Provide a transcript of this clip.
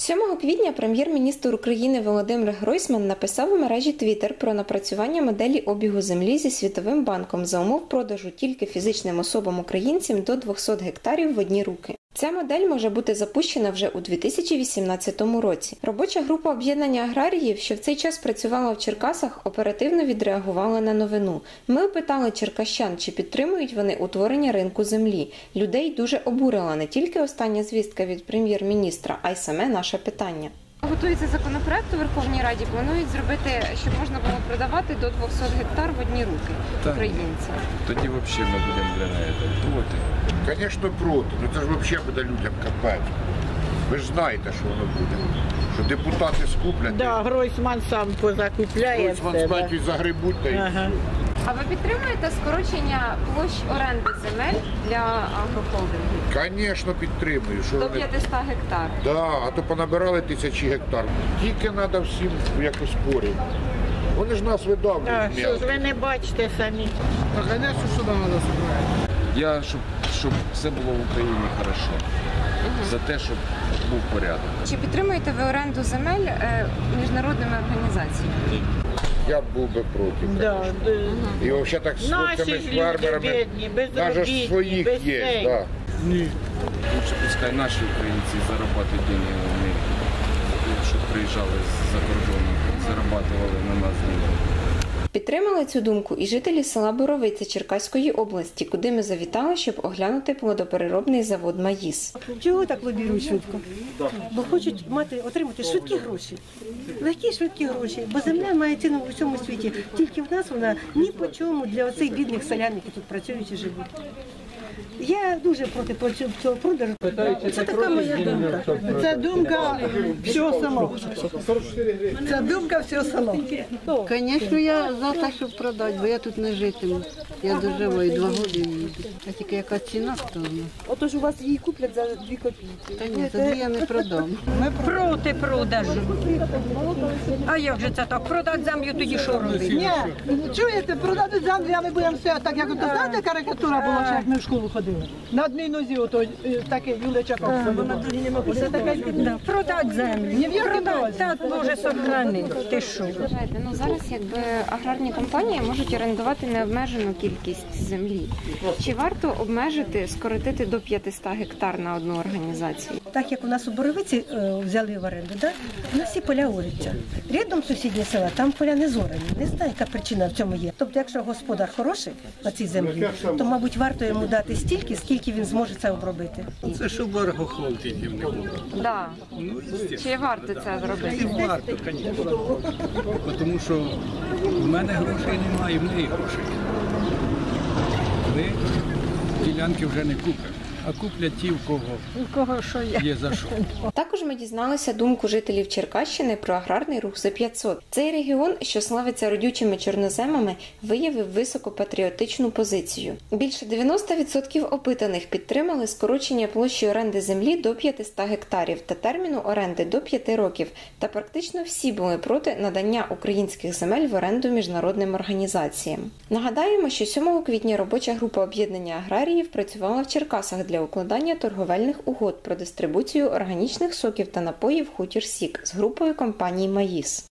7 квітня прем'єр-міністр України Володимир Гройсман написав у мережі Твіттер про напрацювання моделі обігу землі зі Світовим банком за умов продажу тільки фізичним особам українцям до 200 гектарів в одні руки. Ця модель може бути запущена вже у 2018 році. Робоча група об'єднання аграріїв, що в цей час працювала в Черкасах, оперативно відреагувала на новину. Ми опитали черкащан, чи підтримують вони утворення ринку землі. Людей дуже обурила не тільки остання звістка від прем'єр-міністра, а й саме наше питання. Готується законопроект у Верховній Раді. Планують зробити, щоб можна було продавати до 200 гектар в одні руки українцям. Тоді взагалі ми будемо для неї проти. Звісно, проти. Ну це ж взагалі буде людям капець. Ви ж знаєте, що воно буде. Що депутати скуплять, Да, Гройсман сам позакупляє вам все. Да. загребуть та й Ага. А ви підтримуєте скорочення площ оренди земель для агрохолдингів Звісно, підтримую. Що до вони... 500 гектар? Да, а то понабирали тисячі гектар. Тільки треба всім якось поряд. Вони ж нас видавлюють. що ж ви не бачите самі? Я щоб, щоб все було в Україні хорошо. За те, щоб був порядок. Чи підтримуєте ви оренду земель е, міжнародними організаціями? Я б був би проти. Да, да. І взагалі так з Наші хлопцями, з люди фермерами. бідні, Навіть безробітні, своїх без є. цей. Да. Лучше пускай наші українці заробляють деньги, вони щоб приїжджали з-за кордону, зарабатували на нас деньги. Підтримали цю думку і жителі села Боровиця Черкаської області, куди ми завітали, щоб оглянути плодопереробний завод Маїс. Чого так лобірують швидко? Бо хочуть мати отримати швидкі гроші. Легкі швидкі гроші, бо земля має ціну в усьому світі. Тільки в нас вона ні по чому для оцих бідних селян, які тут працюють і живуть. Я дуже проти цього- продажу. Це така моя думка. Це думка всього село. Це думка всього села. Звісно, я за те, щоб продати, бо я тут не житиму. Я доживаю два роки їду. А тільки яка ціна, то. Отож у вас її куплять за дві копійки. Та ні, тоді я не продам. Ми проти продажу. А як же це так? Продати землю тоді що робити? Ні, чуєте, продадуть землю, а ми будемо все так, як ото знаєте, карикатура була, що як ми в школу ходили. На одній нозі ото е, таке Юлеча Ковса. Це таке Да, продати землю. Ні в якому Продати, разі. так може сохранити. Ти що? Вважаєте, ну зараз якби аграрні компанії можуть орендувати необмежену кількість землі. Чи варто обмежити, скоротити до 500 гектар на одну організацію? Так як у нас у Боровиці е, взяли в оренду, да? у нас всі поля орються. Рядом сусідні села, там поля не зорані. Не знаю, яка причина в цьому є. Тобто, якщо господар хороший на цій землі, то, мабуть, варто йому дати стільки, скільки він зможе це обробити. Це щоб аргохолдингів не було. Да. Ну, Чи варто це зробити? і варто, звісно. Тому що в мене грошей немає, в неї грошей. Ви ділянки вже не купите, а куплять ті, в кого У кого що є? є за що. Також ми дізналися думку жителів Черкащини про аграрний рух за 500. Цей регіон, що славиться родючими чорноземами, виявив високопатріотичну позицію. Більше 90% опитаних підтримали скорочення площі оренди землі до 500 гектарів та терміну оренди до 5 років. Та практично всі були проти надання українських земель в оренду міжнародним організаціям. Нагадаємо, що 7 квітня робоча група об'єднання аграріїв працювала в Черкасах укладання торговельних угод про дистрибуцію органічних соків та напоїв Хутір Сік з групою компаній Маїс.